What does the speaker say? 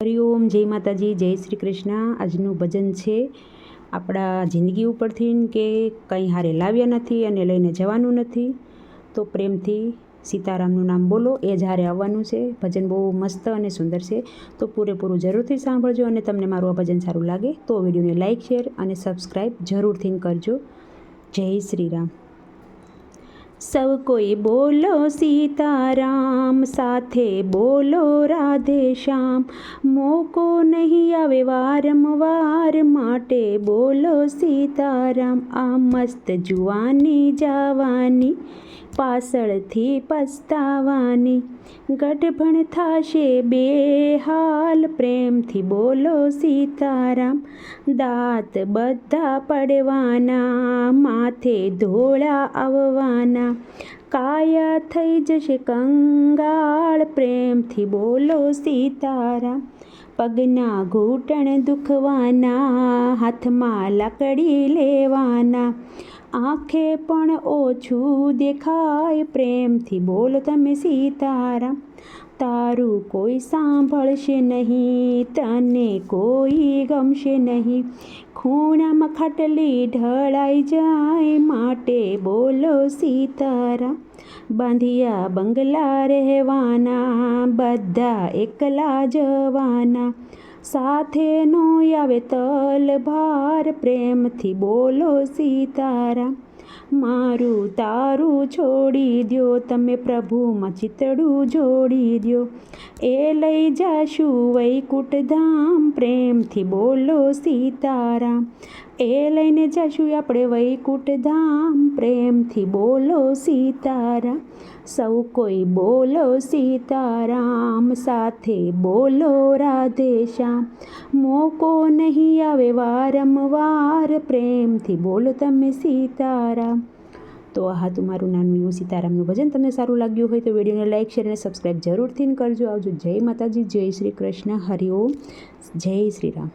હરિઓમ જય માતાજી, જય શ્રી કૃષ્ણ. આજનું ભજન છે આપણા જિંદગી ઉપરથી કે કંઈ હારે લાવ્યા નથી અને લઈને જવાનું નથી. તો પ્રેમથી સીતારામનું નામ બોલો, એ જ હારે આવવાનું છે. ભજન બહુ મસ્ત અને સુંદર છે. તો પૂરેપૂરું જરૂરથી સાંભળજો અને તમને મારું આ ભજન સારું લાગે તો વિડીયોને લાઇક શેર અને સબસ્ક્રાઈબ જરૂરથી કરજો. જય શ્રી રામ. સૌ કોઈ બોલો સીતારામ, સાથે બોલો રાધે શ્યામ. મોકો નહીં આવે વારંવાર, માટે બોલો સીતારામ. આ મસ્ત જુવાની જવાની, પાછળથી પસ્તાવાની. ગઢભણ થાશે બે હાલ, પ્રેમથી બોલો સીતારામ. દાંત બધા પડવાના, માથે ધોળા આવવાના. કાયા થઈ જશે કંગાળ પ્રેમથી બોલો સીતારા. પગના ઘૂંટણ દુખવાના હાથમાં લાકડી લેવાના. આંખે પણ ઓછું દેખાય પ્રેમથી બોલો તમે સીતારામ. તારું કોઈ સાંભળશે નહીં, તને કોઈ ગમશે નહીં. ખૂણામાં ખાટલી ઢળાઈ જાય, માટે બોલો સીતારામ. બાંધિયા બંગલા રહેવાના, બધા એકલા જવાના. સાથે નો આવે તલભાર પ્રેમથી બોલો સીતારામ. મારું તારું છોડી દ્યો, તમે પ્રભુમાં ચિતડું જોડી દ્યો. એ લઈ જાશું વૈકુંઠ ધામ, પ્રેમથી બોલો સીતારામ. એ લઈને જશું આપણે વૈકુંઠ ધામ, પ્રેમથી બોલો સીતારામ. સૌ કોઈ બોલો સીતારામ, સાથે બોલો રાધે મોકો નહીં આવે વારંવાર, પ્રેમથી બોલો તમે સીતારામ તો આ હતું મારું નાનું એવું સીતારામનું ભજન. તમને સારું લાગ્યું હોય તો વિડીયોને લાઇક શેર અને સબસ્ક્રાઈબ જરૂરથી કરજો. આવજો જય માતાજી, જય શ્રી કૃષ્ણ. હરિઓમ જય શ્રી રામ.